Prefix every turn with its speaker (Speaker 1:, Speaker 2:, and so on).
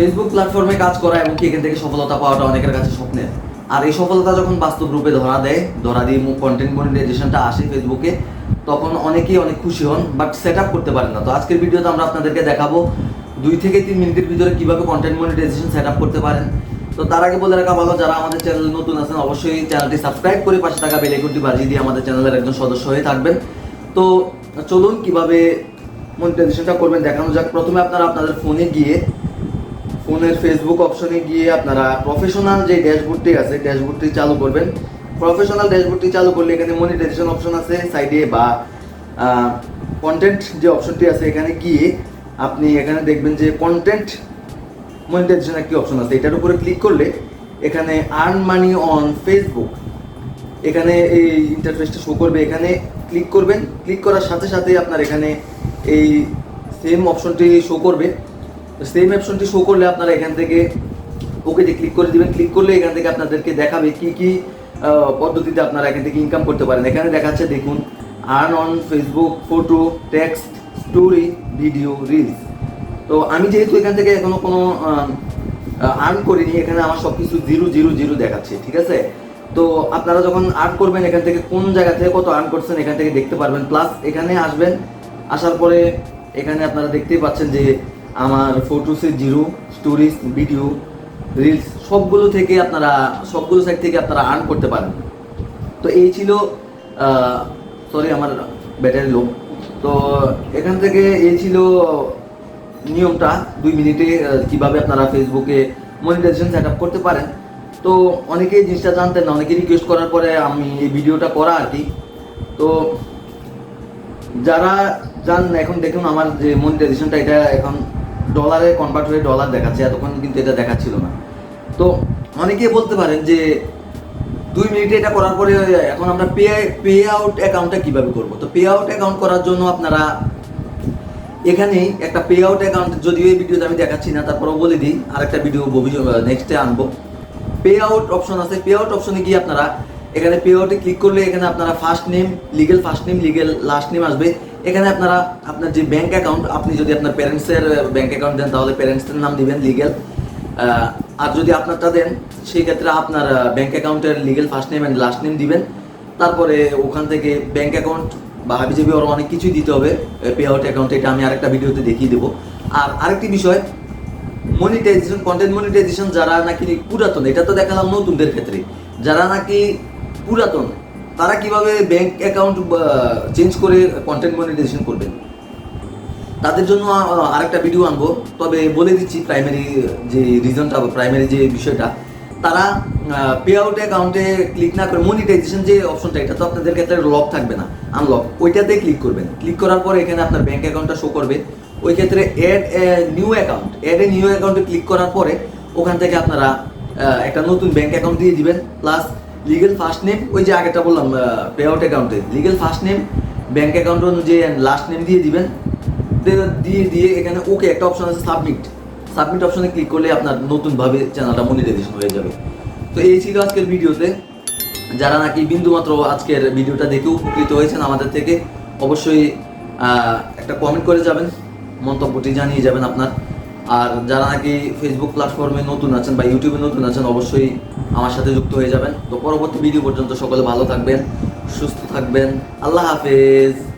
Speaker 1: Facebook প্ল্যাটফর্মে কাজ করা এবং এখান থেকে সফলতা পাওয়াটা অনেকের কাছে স্বপ্নের। আর এই সফলতা যখন বাস্তব রূপে ধরা দেয়, ধরা দিয়ে কন্টেন্ট মনিটাইজেশনটা আসে ফেসবুকে তখন অনেকেই অনেক খুশি হন বাট সেট আপ করতে পারেন না। তো আজকের ভিডিওতে আমরা আপনাদেরকে দেখাবো দুই থেকে তিন মিনিটের ভিতরে কীভাবে কন্টেন্ট মনিটাইজেশন সেট আপ করতে পারেন। তো তার আগে বলে রাখা ভালো, যারা আমাদের চ্যানেল নতুন আছেন, অবশ্যই চ্যানেলটি সাবস্ক্রাইব করে পাশে থাকা বেল আইকনটি বাজিয়ে দিয়ে আমাদের চ্যানেলের একজন সদস্য হয়ে থাকবেন। তো চলুন কীভাবে মনিটাইজেশনটা করবেন দেখানো যাক। প্রথমে আপনারা আপনাদের ফোনে গিয়ে ফোনের ফেসবুক অপশনে গিয়ে আপনারা প্রফেশনাল যে ড্যাশবোর্ডটি আছে ড্যাশবোর্ডটি চালু করবেন। প্রফেশনাল ড্যাশবোর্ডটি চালু করলে এখানে মনিটাইজেশন অপশন আছে সাইডে বা কন্টেন্ট যে অপশনটি আছে, এখানে গিয়ে আপনি এখানে দেখবেন যে কন্টেন্ট মনিটাইজেশন একটি অপশন আছে। এটার উপরে ক্লিক করলে এখানে আর্ন মানি অন ফেসবুক এখানে এই ইন্টারফেসটা শো করবে। এখানে ক্লিক করবেন। ক্লিক করার সাথে সাথে আপনার এখানে এই সেম অপশনটি শো করবে। সেম অপশনটি শো করলে আপনারা এখান থেকে ওকেতে ক্লিক করে দিবেন। ক্লিক করলে এখান থেকে আপনাদেরকে দেখাবে কি কি পদ্ধতিতে আপনারা এখান থেকে ইনকাম করতে পারেন। এখানে দেখাচ্ছে দেখুন earn on Facebook photo text story video reels তো আমি যেহেতু এখান থেকে এখনও কোনো আর্ন করিনি, এখানে আমার সব কিছু জিরো জিরো জিরো দেখাচ্ছে, ঠিক আছে? তো আপনারা যখন আর্ন করবেন, এখান থেকে কোন জায়গা থেকে কত আর্ন করছেন, এখান থেকে দেখতে পারবেন। প্লাস এখানে আসবেন, আসার পরে এখানে আপনারা দেখতেই পাচ্ছেন যে আমার ফটোসে জিরো স্টোরিজ ভিডিও রিলস সবগুলো থেকে আপনারা, সবগুলো সাইড থেকে আপনারা আর্ন করতে পারেন। তো এই ছিল সরি আমার ব্যাটারি লো তো এখান থেকে এই ছিল নিয়মটা, দুই মিনিটে কীভাবে আপনারা ফেসবুকে মনিটাইজেশন সেট আপ করতে পারেন। তো অনেকেই জিনিসটা জানতেন না অনেকে রিকোয়েস্ট করার পরে আমি এই ভিডিওটা করা আর কি। তো যারা জান, এখন দেখুন আমার যে মনিটাইজেশনটা এটা এখন ডলারে কনভার্ট হয়ে ডলার দেখাচ্ছে, এতক্ষণ কিন্তু এটা দেখাচ্ছিল না। তো অনেকেই বলতে পারেন যে, দুই মিনিটে এটা করার পরে এখন আমরা পে পে আউট অ্যাকাউন্টটা কীভাবে করব? তো পে আউট অ্যাকাউন্ট করার জন্য আপনারা এখানেই একটা পে আউট অ্যাকাউন্ট যদিও এই ভিডিওতে আমি দেখাচ্ছি না, তারপরেও বলে দিই আর একটা ভিডিও নেক্সটে আনব। পে আউট অপশন আছে। পে আউট অপশনে গিয়ে আপনারা এখানে পে আউটে ক্লিক করলে এখানে আপনারা first name legal first name legal last name আসবে। এখানে আপনারা আপনার যে ব্যাংক অ্যাকাউন্ট আপনি যদি আপনার প্যারেন্টসের ব্যাংক অ্যাকাউন্ট দেন, তাহলে প্যারেন্টসের নাম দিবেন লিগেল আর যদি আপনারটা দেন সেই ক্ষেত্রে আপনার ব্যাংক অ্যাকাউন্টের legal first name and last name দিবেন। তারপরে ওখান থেকে ব্যাংক অ্যাকাউন্ট বা হাবিজাবি আরও অনেক কিছুই দিতে হবে পে আউট অ্যাকাউন্ট এটা আমি আরেকটা ভিডিওতে দেখিয়ে দেবো। আর আরেকটি বিষয় মনিটাইজেশন কন্টেন্ট মনিটাইজেশন যারা নাকি পুরাতন, এটা তো দেখালাম নতুনদের ক্ষেত্রে, যারা নাকি পুরাতন তারা কীভাবে ব্যাংক অ্যাকাউন্ট চেঞ্জ করে কন্টেন্ট মনিটাইজেশন করবেন তাদের জন্য আরেকটা ভিডিও আনব। তবে বলে দিচ্ছি প্রাইমারি যে রিজনটা প্রাইমারি যে বিষয়টা, তারা পে আউট অ্যাকাউন্টে ক্লিক না করে মনিটাইজেশন যে অপশনটা এটা তো আপনাদের ক্ষেত্রে লক থাকবে না আনলক ওইটাতে ক্লিক করবেন। ক্লিক করার পরে এখানে আপনার ব্যাঙ্ক অ্যাকাউন্টটা শো করবে। ওই ক্ষেত্রে add new account add a new অ্যাকাউন্টে ক্লিক করার পরে ওখান থেকে আপনারা একটা নতুন ব্যাঙ্ক অ্যাকাউন্ট দিয়ে দিবেন। প্লাস লিগেল ফার্স্ট নেম ওই যে আগেটা বললাম পে আউট অ্যাকাউন্টে legal first name bank account অনুযায়ী লাস্ট নেম দিয়ে দিবেন দিয়ে- দিয়ে এখানে ওকে একটা অপশন আছে সাবমিট সাবমিট অপশনে ক্লিক করলে আপনার নতুনভাবে চ্যানেলটা মনিটাইজেশন হয়ে যাবে। তো এই ছিল আজকের ভিডিওতে। যারা নাকি বিন্দুমাত্র আজকের ভিডিওটা দেখে উপকৃত হয়েছেন আমাদের থেকে, অবশ্যই একটা কমেন্ট করে যাবেন। মন্তব্যটি জানিয়ে যাবেন আপনার। আর যারা নাকি ফেসবুক প্ল্যাটফর্মে নতুন আছেন বা ইউটিউবে নতুন আছেন, অবশ্যই আমার সাথে যুক্ত হয়ে যাবেন। তো পরবর্তী ভিডিও পর্যন্ত সকলে ভালো থাকবেন, সুস্থ থাকবেন। আল্লাহ হাফেজ।